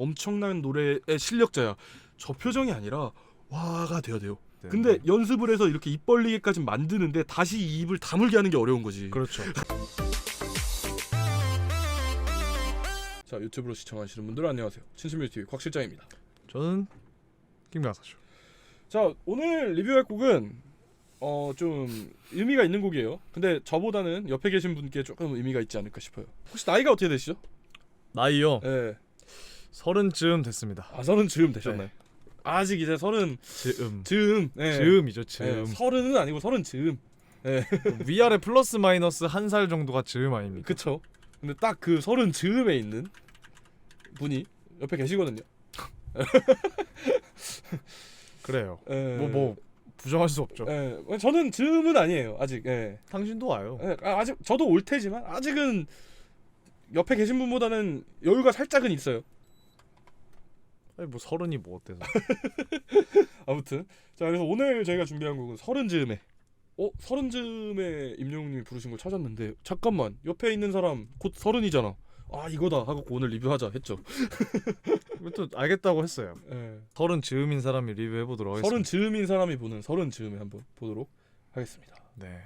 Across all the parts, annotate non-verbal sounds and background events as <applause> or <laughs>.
엄청난 노래의 실력자야. 저 표정이 아니라 와가 돼야 돼요. 네. 근데 연습을 해서 이렇게 입 벌리게까지 만드는데 다시 이 입을 다물게 하는 게 어려운 거지. 그렇죠. <laughs> 자 유튜브로 시청하시는 분들 안녕하세요. 친신뮤 TV 곽 실장입니다. 저는 김강사죠. 자 오늘 리뷰할 곡은 어 좀 의미가 있는 곡이에요. 근데 저보다는 옆에 계신 분께 조금 의미가 있지 않을까 싶어요. 혹시 나이가 어떻게 되시죠? 나이요. 예. 서른쯤 됐습니다. 아 서른 즈음 되셨나요? 아직 이제 서른 즈음. 즈음. 예. 즈음이죠. 예, 즈음. 서른은 아니고 서른 즈음. <laughs> 위아래 플러스 마이너스 한 살 정도가 즈음 아닙니까? 그쵸? 근데 딱 그 서른 즈음에 있는 분이 옆에 계시거든요. <laughs> 그래요. 예. 뭐 뭐 부정할 수 없죠. 예. 저는 즈음은 아니에요. 아직. 예. 당신도 와요. 예, 아, 아직 저도 올 테지만 아직은 옆에 계신 분보다는 여유가 살짝은 있어요. 아니 뭐 서른이 뭐 어때서? <laughs> 아무튼 자 그래서 오늘 저희가 준비한 곡은 서른 즈음에 어 서른 즈음에 임영웅님이 부르신 걸 찾았는데 잠깐만 옆에 있는 사람 곧 서른이잖아. 아 이거다 하고 오늘 리뷰하자 했죠. <laughs> 또 알겠다고 했어요. 예. 서른 즈음인 사람이 리뷰해 보도록 하겠습니다. 서른 즈음인 사람이 보는 서른 즈음에 한번 보도록 하겠습니다. 네.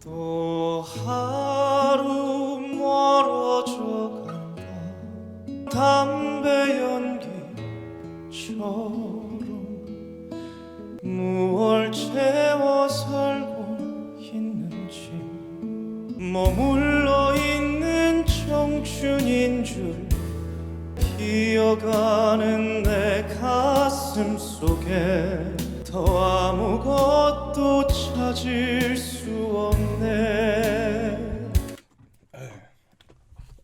또 하루 멀어져 간 찾을 수 없네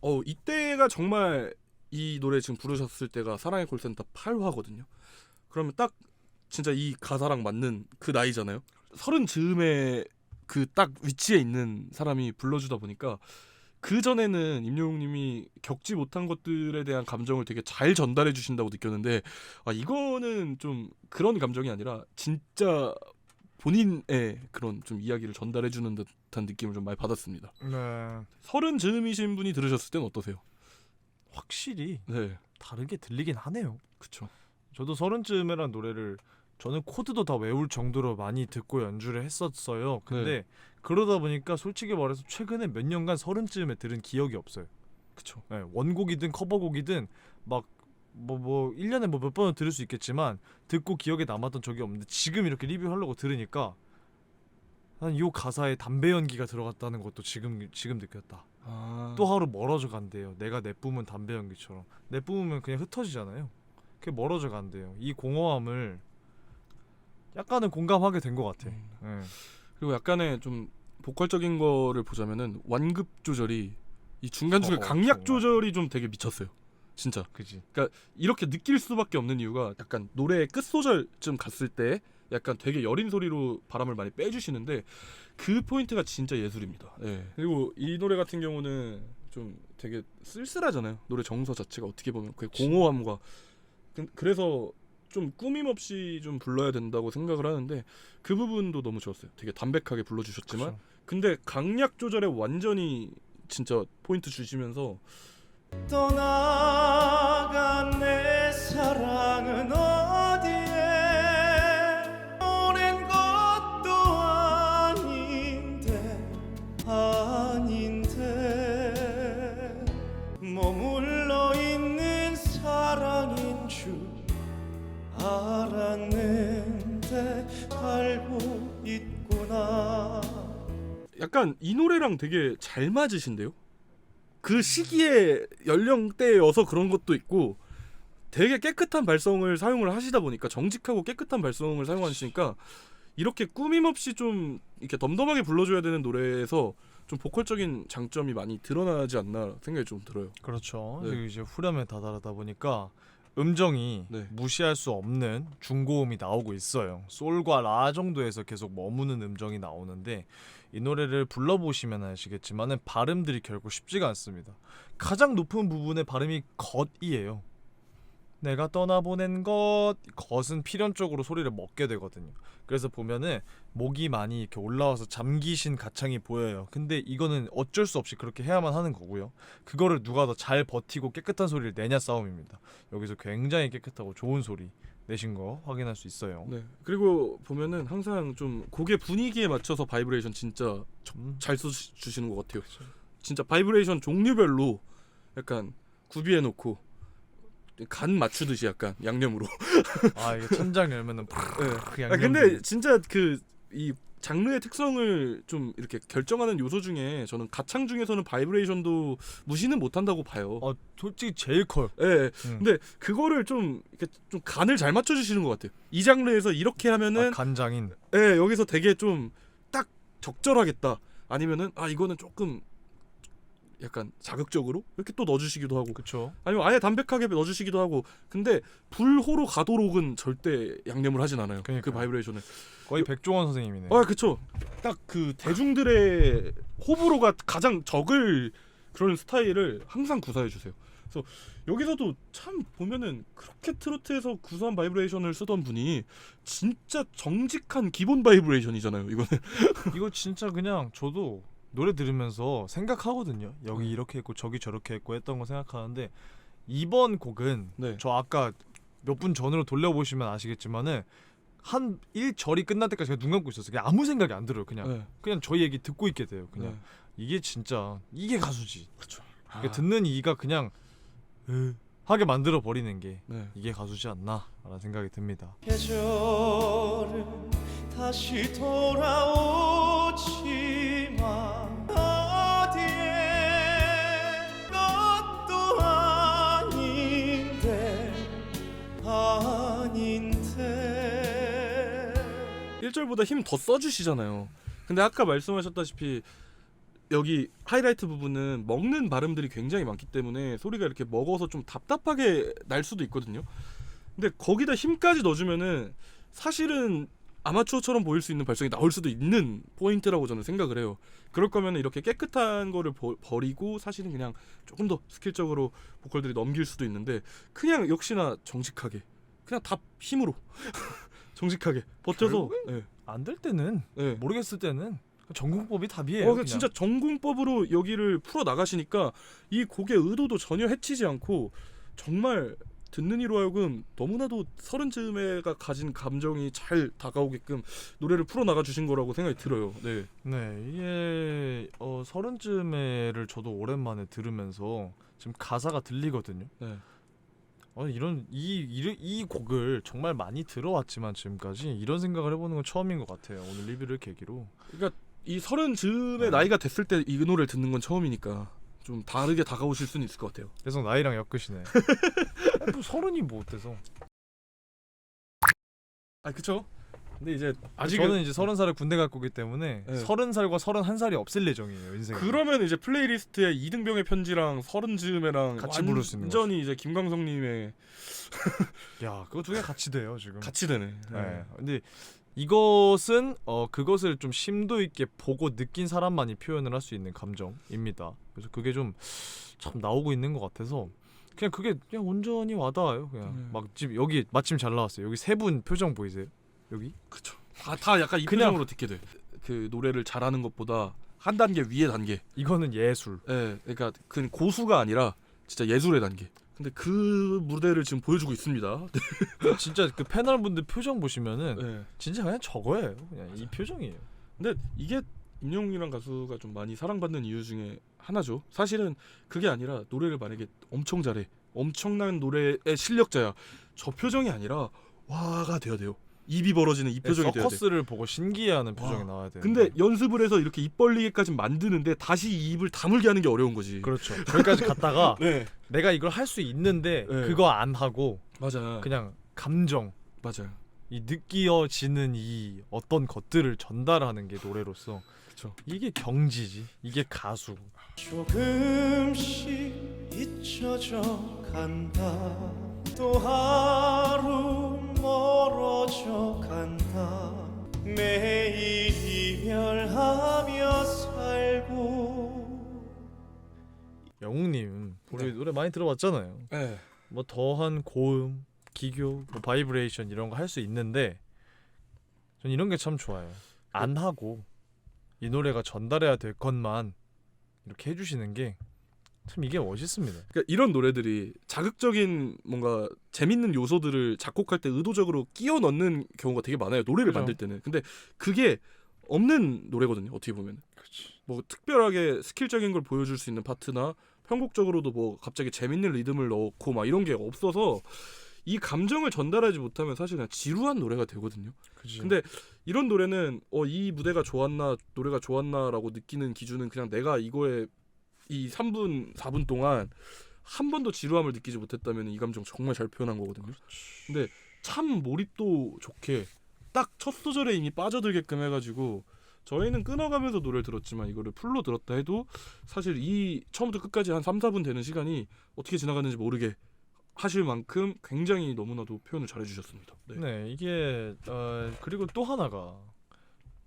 어 이때가 정말 이 노래 지금 부르셨을 때가 사랑의 콜센터 8화거든요. 그러면 딱 진짜 이 가사랑 맞는 그 나이잖아요. 서른 즈음에 그 딱 위치에 있는 사람이 불러주다 보니까 그 전에는 임영웅님이 겪지 못한 것들에 대한 감정을 되게 잘 전달해 주신다고 느꼈는데 아 이거는 좀 그런 감정이 아니라 진짜 본인의 그런 좀 이야기를 전달해 주는 듯한 느낌을 좀 많이 받았습니다. 네. 서른 즈음이신 분이 들으셨을 땐 어떠세요? 확실히 네, 다르게 들리긴 하네요. 그쵸. 저도 서른쯤이란 노래를 저는 코드도 다 외울 정도로 많이 듣고 연주를 했었어요. 근데 네. 그러다 보니까 솔직히 말해서 최근에 몇 년간 서른쯤에 들은 기억이 없어요. 그쵸. 네, 원곡이든 커버곡이든 막 뭐 뭐 1년에 뭐 몇 번은 들을 수 있겠지만 듣고 기억에 남았던 적이 없는데 지금 이렇게 리뷰하려고 들으니까 난이 가사에 담배 연기가 들어갔다는 것도 지금 지금 느꼈다. 아, 또 하루 멀어져 간대요. 내가 내뿜은 담배 연기처럼 내뿜으면 그냥 흩어지잖아요. 그게 멀어져 간대요. 이 공허함을 약간은 공감하게 된 것 같아. 음. 예. 그리고 약간의 좀 보컬적인 거를 보자면은 완급 조절이 이 중간 중에 어, 강약 정말. 조절이 좀 되게 미쳤어요. 진짜 그지. 이렇게 느낄 수밖에 없는 이유가 약간 노래의 끝 소절쯤 갔을 때 약간 되게 여린 소리로 바람을 많이 빼주시는데 그 포인트가 진짜 예술입니다. 예. 그리고 이 노래 같은 경우는 좀 되게 쓸쓸하잖아요. 노래 정서 자체가 어떻게 보면 그 공허함과 그- 그래서 좀 꾸밈 없이 좀 불러야 된다고 생각을 하는데 그 부분도 너무 좋았어요. 되게 담백하게 불러주셨지만 그쵸. 근데 강약 조절에 완전히 진짜 포인트 주시면서 떠나간 내 사랑은 어디에? 오랜 것도 아닌데 아닌데. 머물러 있는 사랑인 줄 알았는데 알고 있구나. 약간 이 노래랑 되게 잘 맞으신데요? 그 시기에 연령대여서 그런 것도 있고 되게 깨끗한 발성을 사용을 하시다 보니까 정직하고 깨끗한 발성을 사용하시니까 이렇게 꾸밈 없이 좀 이렇게 덤덤하게 불러줘야 되는 노래에서 좀 보컬적인 장점이 많이 드러나지 않나 생각이 좀 들어요. 그렇죠. 네. 이제 후렴에 다다르다 보니까 음정이 네. 무시할 수 없는 중고음이 나오고 있어요. 솔과 라 정도에서 계속 머무는 음정이 나오는데 이 노래를 불러보시면 아시겠지만은 발음들이 결코 쉽지가 않습니다. 가장 높은 부분의 발음이 겉이에요. 내가 떠나보낸 것 것은 필연적으로 소리를 먹게 되거든요. 그래서 보면은 목이 많이 이렇게 올라와서 잠기신 가창이 보여요. 근데 이거는 어쩔 수 없이 그렇게 해야만 하는 거고요. 그거를 누가 더 잘 버티고 깨끗한 소리를 내냐 싸움입니다. 여기서 굉장히 깨끗하고 좋은 소리 내신 거 확인할 수 있어요. 네. 그리고 보면은 항상 좀 곡의 분위기에 맞춰서 바이브레이션 진짜 음, 잘 써주시는 것 같아요. 진짜 바이브레이션 종류별로 약간 구비해 놓고 간 맞추듯이 약간 양념으로. 아 이게 천장 열면은 <laughs> 네. 그아 양념. 근데 진짜 그 이 장르의 특성을 좀 이렇게 결정하는 요소 중에 저는 가창 중에서는 바이브레이션도 무시는 못한다고 봐요. 어 솔직히 제일 커요. 예. 음. 근데 그거를 좀 이렇게 좀 간을 잘 맞춰 주시는 것 같아요. 이 장르에서 이렇게 아, 하면은 간장인. 예, 여기서 되게 좀 딱 적절하겠다. 아니면은 아 이거는 조금 약간 자극적으로 이렇게 또 넣어주시기도 하고 그쵸. 아니면 아예 담백하게 넣어주시기도 하고 근데 불호로 가도록은 절대 양념을 하진 않아요 그 그러니까요. 바이브레이션을 거의 백종원 선생님이네. 아 그쵸 딱 그 대중들의 호불호가 가장 적을 그런 스타일을 항상 구사해 주세요 그래서 여기서도 참 보면은 그렇게 트로트에서 구수한 바이브레이션을 쓰던 분이 진짜 정직한 기본 바이브레이션이잖아요 이거는 이거 진짜 그냥 저도 노래 들으면서 생각하거든요. 음. 여기 이렇게 했고 저기 저렇게 했고 했던 거 생각하는데 이번 곡은 네. 저 아까 몇 분 전으로 돌려보시면 아시겠지만은 한 1절이 끝날 때까지 제가 눈 감고 있었어요. 그냥 아무 생각이 안 들어요. 그냥 네. 그냥 저희 얘기 듣고 있게 돼요. 그냥 네. 이게 진짜 이게 가수지. 그렇죠 그러니까 듣는 이가 그냥 으 하게 만들어 버리는 게 네. 이게 가수지 않나라는 생각이 듭니다. 계절은 다시 돌아오지 1절보다 힘 더 써주시잖아요. 근데 아까 말씀하셨다시피 여기 하이라이트 부분은 먹는 발음들이 굉장히 많기 때문에 소리가 이렇게 먹어서 좀 답답하게 날 수도 있거든요. 근데 거기다 힘까지 넣어주면은 사실은 아마추어처럼 보일 수 있는 발성이 나올 수도 있는 포인트라고 저는 생각을 해요. 그럴 거면 이렇게 깨끗한 거를 버, 버리고 사실은 그냥 조금 더 스킬적으로 보컬들이 넘길 수도 있는데 그냥 역시나 정직하게 그냥 답 힘으로 <laughs> 정직하게 버텨서 예. 안 될 때는 예. 모르겠을 때는 전공법이 답이에요. 어, 그 그냥. 진짜 전공법으로 여기를 풀어 나가시니까 이 곡의 의도도 전혀 해치지 않고 정말 듣는 이로 하여금 너무나도 서른 즈음에가 가진 감정이 잘 다가오게끔 노래를 풀어 나가 주신 거라고 생각이 들어요. 네. 네 이게 어 서른쯤에를 저도 오랜만에 들으면서 지금 가사가 들리거든요. 네. 어 이런 이, 이, 이 곡을 정말 많이 들어왔지만 지금까지 이런 생각을 해보는 건 처음인 것 같아요. 오늘 리뷰를 계기로. 그러니까 이 서른 즈음의 네. 나이가 됐을 때 이 노래를 듣는 건 처음이니까 좀 다르게 다가오실 수는 있을 것 같아요. 계속 나이랑 엮으시네. <laughs> 서른이 뭐 어때서? 아, 그쵸 근데 이제 아직 저는 이제 서른 살에 군대 갈 거기 때문에 네. 서른 살과 서른 한 살이 없을 예정이에요 인생. 그러면 이제 플레이리스트에 이등병의 편지랑 서른 즈음에랑 같이 부를 수 있는 완전히 이제 김광석님의 야 그거 두 개 같이 돼요 지금. 같이 되네. 네. 근데 이것은 어 그것을 좀 심도 있게 보고 느낀 사람만이 표현을 할 수 있는 감정입니다. 그래서 그게 좀 참 나오고 있는 것 같아서 그냥 그게 그냥 온전히 와닿아요. 그냥 음. 막 지금 여기 마침 잘 나왔어요. 여기 세 분 표정 보이세요? 여기? 그쵸. 다, 다 약간 이 그냥- 표정으로 듣게 돼. 그 노래를 잘하는 것보다 한 단계 위의 단계. 이거는 예술. 예, 그러니까 그 고수가 아니라 진짜 예술의 단계. 근데 그 무대를 지금 보여주고 있습니다. <laughs> 진짜 그 패널 분들 표정 보시면은 예. 진짜 그냥 저거예요. 그냥 이 표정이에요. 근데 이게 임영웅이란 가수가 좀 많이 사랑받는 이유 중에 하나죠. 사실은 그게 아니라 노래를 만약에 엄청 잘해, 엄청난 노래의 실력자야. 저 표정이 아니라 와가 돼야 돼요. 입이 벌어지는 이 표정이 돼야 돼. 서커스를 보고 신기해하는 표정이 와. 나와야 돼요. 근데 연습을 해서 이렇게 입 벌리게까지 만드는데 다시 이 입을 다물게 하는 게 어려운 거지. 그렇죠. 저기까지 갔다가 <laughs> 네, 내가 이걸 할 수 있는데 네. 그거 안 하고 맞아. 그냥 감정 맞아요. 이 느끼어지는 이 어떤 것들을 전달하는 게 노래로서 그쵸. 이게 경지지 이게 가수 조금씩 잊혀져 간다 또 하루 멀어져 간다 매일 이별하며 살고 영웅님 우리 네. 노래 많이 들어봤잖아요 네. 뭐 더한 고음, 기교, 뭐 바이브레이션 이런 거 할 수 있는데 전 이런 게 참 좋아요. 안 하고 이 노래가 전달해야 될 것만 이렇게 해주시는 게 참 이게 멋있습니다. 그러니까 이런 노래들이 자극적인 뭔가 재밌는 요소들을 작곡할 때 의도적으로 끼워 넣는 경우가 되게 많아요. 노래를 그죠. 만들 때는. 근데 그게 없는 노래거든요. 어떻게 보면. 뭐 특별하게 스킬적인 걸 보여줄 수 있는 파트나 편곡적으로도 뭐 갑자기 재밌는 리듬을 넣고 막 이런 게 없어서 이 감정을 전달하지 못하면 사실 그냥 지루한 노래가 되거든요. 그지. 근데 이런 노래는 어 이 무대가 좋았나 노래가 좋았나라고 느끼는 기준은 그냥 내가 이거에 이 3분 4분 동안 한 번도 지루함을 느끼지 못했다면 이 감정 정말 잘 표현한 거거든요. 근데 참 몰입도 좋게 딱 첫 소절에 이미 빠져들게끔 해가지고 저희는 끊어가면서 노래를 들었지만 이거를 풀로 들었다 해도 사실 이 처음부터 끝까지 한 3, 4분 되는 시간이 어떻게 지나가는지 모르게 하실 만큼 굉장히 너무나도 표현을 잘해 주셨습니다. 네. 네 이게 어, 그리고 또 하나가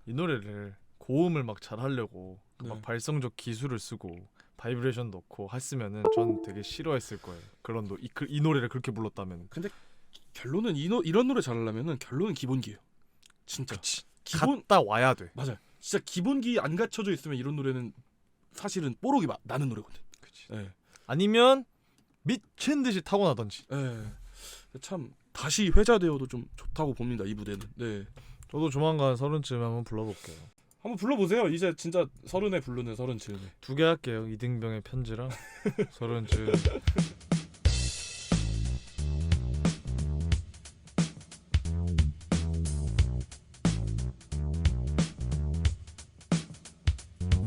이 노래를 고음을 막 잘하려고 막 네. 발성적 기술을 쓰고 바이브레이션 넣고 했으면은 전 되게 싫어했을 거예요. 그런 노, 이, 그- 이 노래를 그렇게 불렀다면 결론은 이 노, 이런 노래 잘하려면은 결론은 기본기예요. 진짜 기본 갔다 와야 돼. 맞아요. 진짜 기본기 안 갖춰져 있으면 이런 노래는 사실은 뽀록이 마- 나는 노래거든. 그치. 예. 아니면 미친 듯이 타고나던지. 예. 참 다시 회자되어도 좀 좋다고 봅니다. 이 무대는. 네. 저도 조만간 서른쯤에 한번 불러볼게요. 한번 불러보세요. 이제 진짜 서른에 부르는 서른 즈음에. 두 개 할게요. 이등병의 편지랑 서른쯤 <laughs>